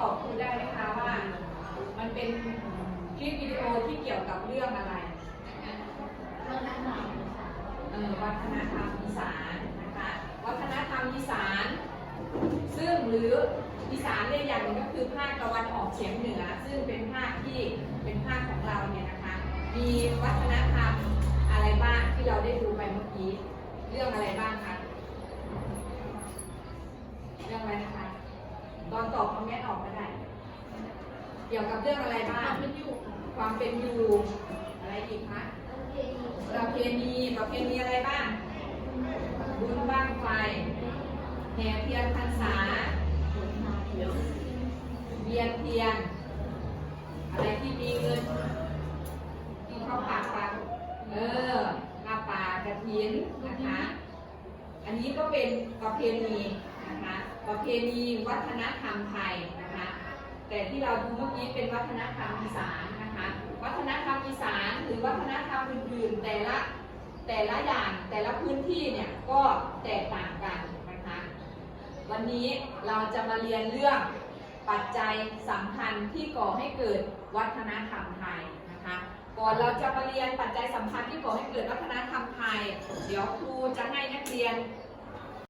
ตอบครูได้ไหมคะว่า มันเป็นคลิปวิดีโอที่เกี่ยวกับเรื่องอะไรเอ่อวัฒนธรรมอีสานนะคะวัฒนธรรมอีสาน ซึ่งหรืออีสานเนี่ยอย่างหนึ่งก็คือภาคตะวันออกเฉียงเหนือ ซึ่งเป็นภาคที่เป็นภาคของเราเนี่ยนะคะ มีวัฒนธรรมอะไรบ้างที่เราได้ดูไปเมื่อกี้ เรื่องอะไรบ้างคะ เรื่องอะไรนะคะ ตอนตอบคอมเมนต์ออกก็ได้ เกี่ยวกับเรื่องอะไรบ้าง ความเป็นอยู่ อะไรอีกคะประเพณีประเพณีอะไรบ้าง บุญบ้างไฟแห่เทียนพรรษาเวียนเทียน อะไรที่มีเงินที่เข้าปากปากเออลาป่ากระถินนะคะ อันนี้ก็เป็นประเพณี นะคะประเพณีวัฒนธรรมไทยนะคะ แต่ที่เราดูเมื่อกี้เป็นวัฒนธรรมอีสานนะคะ วัฒนธรรมอีสานหรือวัฒนธรรมอื่นๆ แต่ละแต่ละอย่างแต่ละพื้นที่เนี่ยก็แตกต่างกันนะคะ วันนี้เราจะมาเรียนเรื่องปัจจัยสำคัญที่ก่อให้เกิดวัฒนธรรมไทยนะคะก่อนเราจะมาเรียนปัจจัยสำคัญที่ก่อให้เกิดวัฒนธรรมไทย เดี๋ยวครูจะให้นักเรียน